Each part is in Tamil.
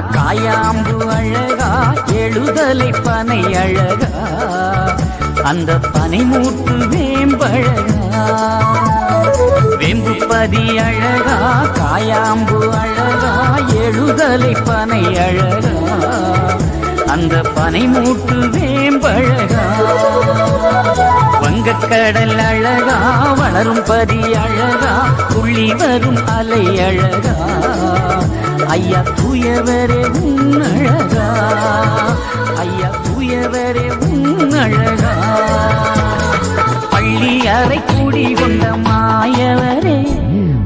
காயாம்பு அழகா எழுதலை பனை அழகா அந்த பனை மூட்டு வேம்பழகா. வேம்பு பதி அழகா காயாம்பு அழகா எழுதலை பனை அழகா அந்த பனை மூட்டு வேம்பழகா. வங்கக்கடல் அழகா வளரும் பதி அழகா துள்ளி வரும் அலை அழகா. ஐயா தூயவரே உன் அழகா. ஐயா தூயவரே உன் அழகா. பள்ளி அறை கூடி கொண்ட மாயவரே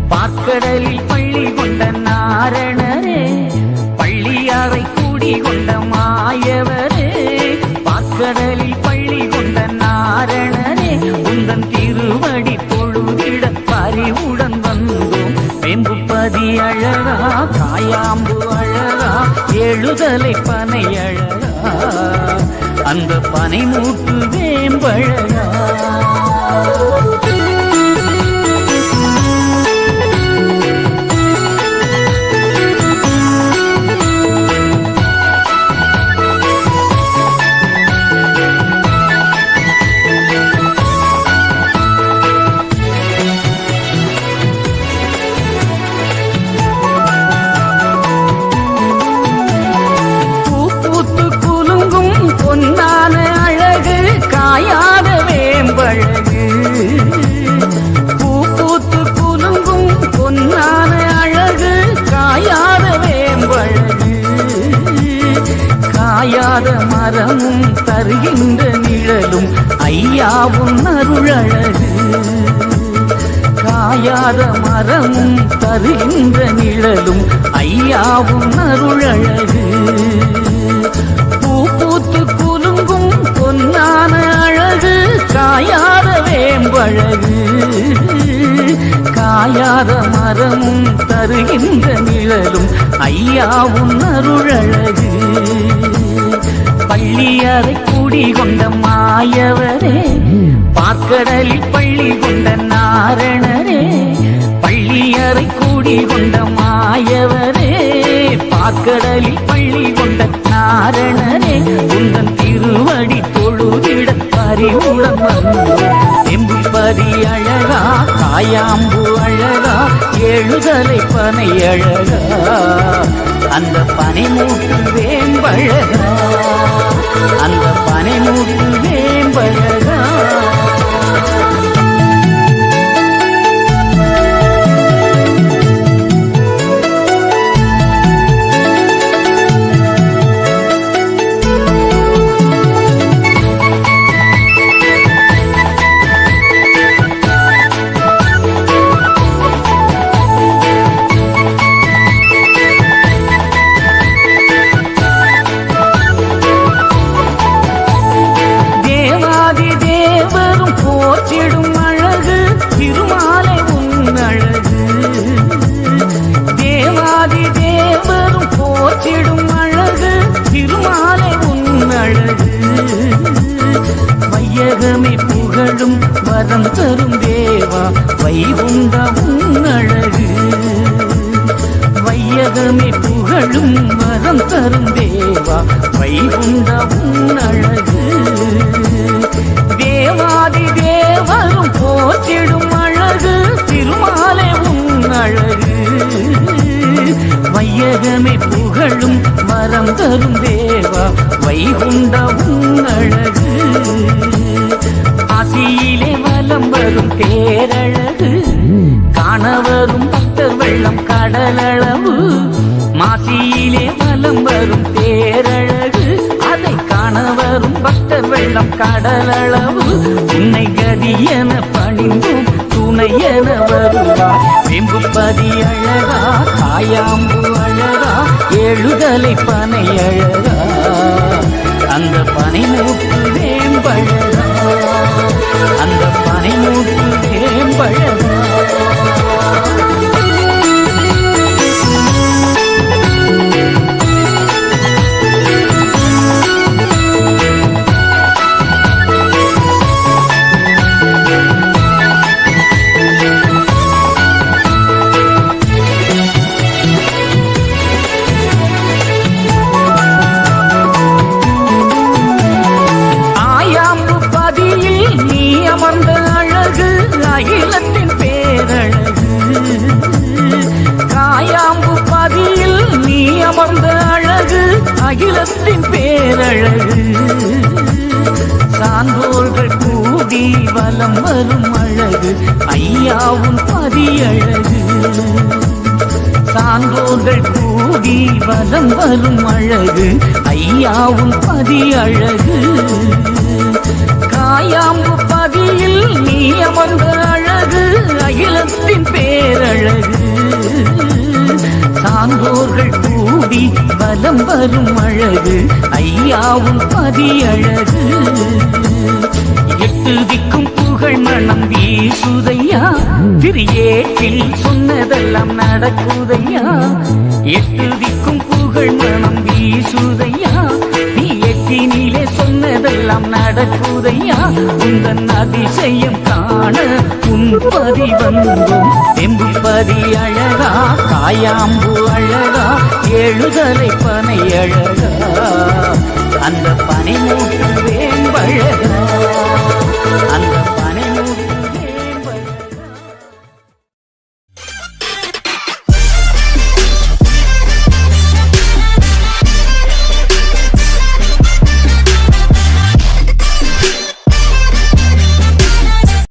பாக்கடலில் பள்ளி கொண்ட காயாம்பு அழகா எழுதலை பனை அழகா. அந்த பனை மூட்டு வேம்பழகா. காயாத மரமும் தருகின்ற நிழலும் ஐயாவும் அருளழகு. காயாத மரமும் தருகின்ற நிழலும் ஐயாவும் அருளழகு. தருகின்ற ஐயாவும் அருளழகு. பள்ளியறை கூடி கொண்ட மாயவரே பார்க்கடலில் பள்ளி கொண்ட நாரணரே பள்ளியறை கூடி கொண்ட மாயவரே பார்க்கடலில் பள்ளி கொண்ட நாரணரே உங்கள் திருவடி தொழுதிட பறிவுடன் எம்புப்பதி அழகா காயாம்பு அழகா எழுதலை பனை அழகா அந்த பனை மூட்டு வேம்பழகா அந்த பனை மூட்டு வேம்பழகா வைகுண்ட உன்னழகு வையகமே புகழும் வரம் தரும் தேவா வைகுண்ட உன்னழகு தேவாதி தேவரும் போற்றிடும் அழகு திருமாலே உன்னழகு. வையகமே புகழும் வரம் தரும் தேவா வைகுண்ட உன்னழகு காசியிலே வலம் வரும் பேரழகு. காணவரும் பக்தர் வெள்ளம் கடலளவு. மாசியிலே வலம் வரும் பேரழகு. அதை காணவரும் பக்தர் வெள்ளம் கடலளவு. உன்னை கதி என பணிந்தும் துணை துணையென வருவார் வெம்புப்பதி அழகா காயாம்பு அழகா எழுதலை பனை அழகா. அந்த பனை நோக்கு வேம்பழகா. அந்த பனை மூட்டு அகிலத்தின் பேரழகு. சான்றோர்கள் கூடி வலம் வரும் அழகு. ஐயாவும் பதியழகு. சான்றோர்கள் கூடி வலம் வரும் அழகு. ஐயாவும் பதியழகு. காயாம்பு பதியில் நீ அமர்ந்த அழகு. அகிலத்தின் பேரழகு. சான்றோர்கள் கூடி வலம் வரும் அழகு ஐயாவும் பதியழகு. எட்டு திக்கும் புகழ் மனம் வீசுதையா திரியேற்றில் சொன்னதெல்லாம் நடக்குதையா. அழகா காயாம்பு அழகா எழுதலை பனை அழகா. அந்த பனை மூட்டு வேம்பழகா. அந்த பனை